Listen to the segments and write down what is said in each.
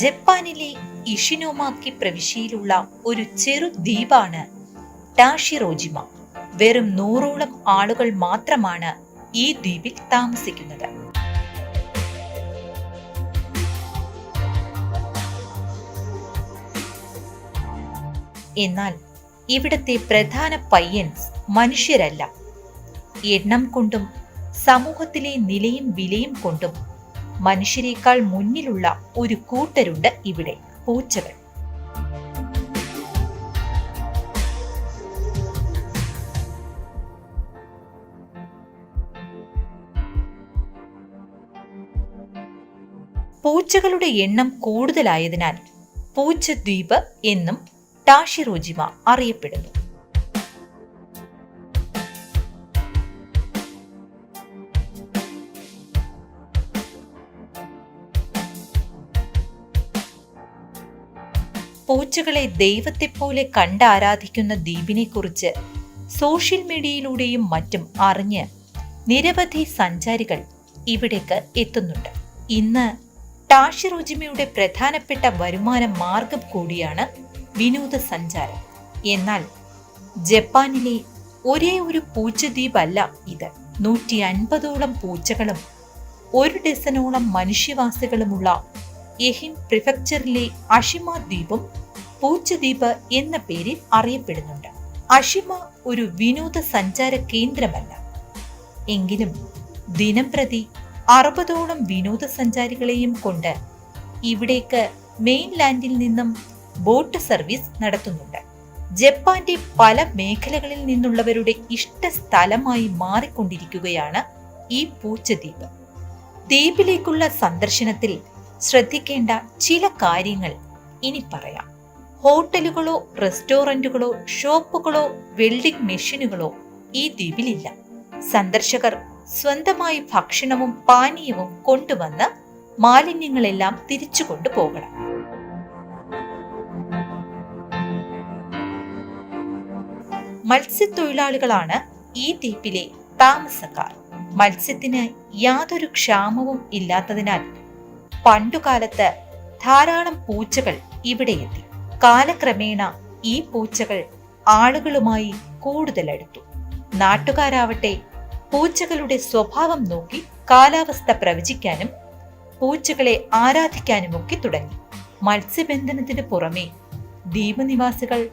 ജപ്പാനിലെ ഇഷിനോമാക്കി പ്രവിശ്യയിലുള്ള ഒരു ചെറു ദ്വീപാണ് ടാഷിറോജിമ. വെറും നൂറോളം ആളുകൾ മാത്രമാണ് ഈ ദ്വീപിൽ താമസിക്കുന്നത്. എന്നാൽ ഇവിടത്തെ പ്രധാന പയ്യൻസ് മനുഷ്യരല്ല. എണ്ണം കൊണ്ടും സമൂഹത്തിലെ നിലയും വിലയും കൊണ്ടും മനുഷ്യരെക്കാൾ മുന്നിലുള്ള ഒരു കൂട്ടരുണ്ട് ഇവിടെ പൂച്ചകൾ. പൂച്ചകളുടെ എണ്ണം കൂടുതലായതിനാൽ പൂച്ചദ്വീപ് എന്നും ടാഷിറോജിമ അറിയപ്പെടുന്നു. പൂച്ചകളെ ദൈവത്തെപ്പോലെ കണ്ടാരാധിക്കുന്ന ദ്വീപിനെക്കുറിച്ച് സോഷ്യൽ മീഡിയയിലൂടെയും മറ്റും അറിഞ്ഞ് നിരവധി സഞ്ചാരികൾ ഇവിടേക്ക് എത്തുന്നുണ്ട്. ഇന്ന് ടാഷിറോജിമയുടെ പ്രധാനപ്പെട്ട വരുമാന മാർഗം കൂടിയാണ് വിനോദസഞ്ചാരം. എന്നാൽ ജപ്പാനിലെ ഒരേ ഒരു പൂച്ചദ്വീപല്ല ഇത്. നൂറ്റി അൻപതോളം പൂച്ചകളും ഒരു ഡസനോളം മനുഷ്യവാസികളുമുള്ള എഹിം പ്രിഫക്ചറിലെ അഷിമ ദ്വീപും പൂച്ചദ്വീപ് എന്ന പേരിൽ അറിയപ്പെടുന്നുണ്ട്. അഷിമ ഒരു വിനോദ സഞ്ചാര കേന്ദ്രമല്ല. എങ്കിലും ദിനംപ്രതി അറുപതോളം വിനോദസഞ്ചാരികളെയും കൊണ്ട് ഇവിടേക്ക് മെയിൻലാൻഡിൽ നിന്നും ബോട്ട് സർവീസ് നടത്തുന്നുണ്ട്. ജപ്പാന്റെ പല മേഖലകളിൽ നിന്നുള്ളവരുടെ ഇഷ്ട സ്ഥലമായി മാറിക്കൊണ്ടിരിക്കുകയാണ് ഈ പൂച്ചദ്വീപ്. ദ്വീപിലേക്കുള്ള സന്ദർശനത്തിൽ ശ്രദ്ധിക്കേണ്ട ചില കാര്യങ്ങൾ ഇനി പറയാം. ഹോട്ടലുകളോ റെസ്റ്റോറന്റുകളോ ഷോപ്പുകളോ വെൽഡിംഗ് മെഷീനുകളോ ഈ ദ്വീപിലില്ല. സന്ദർശകർ സ്വന്തമായി ഭക്ഷണവും പാനീയവും കൊണ്ടുവന്ന് മാലിന്യങ്ങളെല്ലാം തിരിച്ചു കൊണ്ടുപോകണം. മത്സ്യത്തൊഴിലാളികളാണ് ഈ ദ്വീപിലെ താമസക്കാർ. മത്സ്യത്തിന് യാതൊരു ക്ഷാമവും ഇല്ലാത്തതിനാൽ പണ്ടുകാലത്ത് ധാരാളം പൂച്ചകൾ ഇവിടെ എത്തി. കാലക്രമേണ ഈ പൂച്ചകൾ ആളുകളുമായി കൂടുതൽ അടുത്തു നാട്ടുകാരാവട്ടെ പൂച്ചകളുടെ സ്വഭാവം നോക്കി കാലാവസ്ഥ പ്രവചിക്കാനും പൂച്ചകളെ ആരാധിക്കാനുമൊക്കെ തുടങ്ങി. മത്സ്യബന്ധനത്തിന് പുറമെ ദ്വീപ് നിവാസികൾ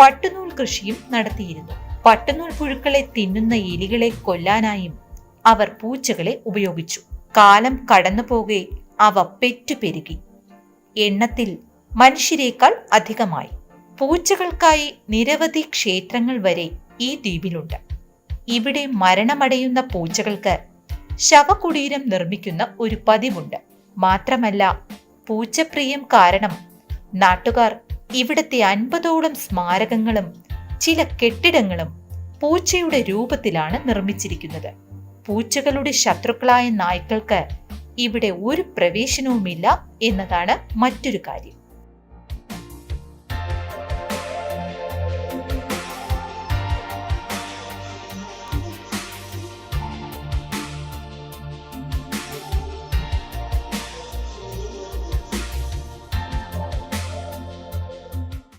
പട്ടുനൂൽ കൃഷിയും നടത്തിയിരുന്നു. പട്ടുനൂൽ പുഴുക്കളെ തിന്നുന്ന എലികളെ കൊല്ലാനായും അവർ പൂച്ചകളെ ഉപയോഗിച്ചു. കാലം കടന്നുപോകെ അവ പെറ്റുപെരുകി. എണ്ണത്തിൽ മനുഷ്യരേക്കാൾ അധികമായി. പൂച്ചകൾക്കായി നിരവധി ക്ഷേത്രങ്ങൾ വരെ ഈ ദ്വീപിലുണ്ട്. ഇവിടെ മരണമടയുന്ന പൂച്ചകൾക്ക് ശവകുടീരം നിർമ്മിക്കുന്ന ഒരു പതിവുണ്ട്. മാത്രമല്ല പൂച്ചപ്രിയം കാരണം നാട്ടുകാർ ഇവിടത്തെ അൻപതോളം സ്മാരകങ്ങളും ചില കെട്ടിടങ്ങളും പൂച്ചയുടെ രൂപത്തിലാണ് നിർമ്മിച്ചിരിക്കുന്നത്. പൂച്ചകളുടെ ശത്രുക്കളായ നായ്ക്കൾക്ക് ഇവിടെ ഒരു പ്രവേശനവുമില്ല എന്നതാണ് മറ്റൊരു കാര്യം.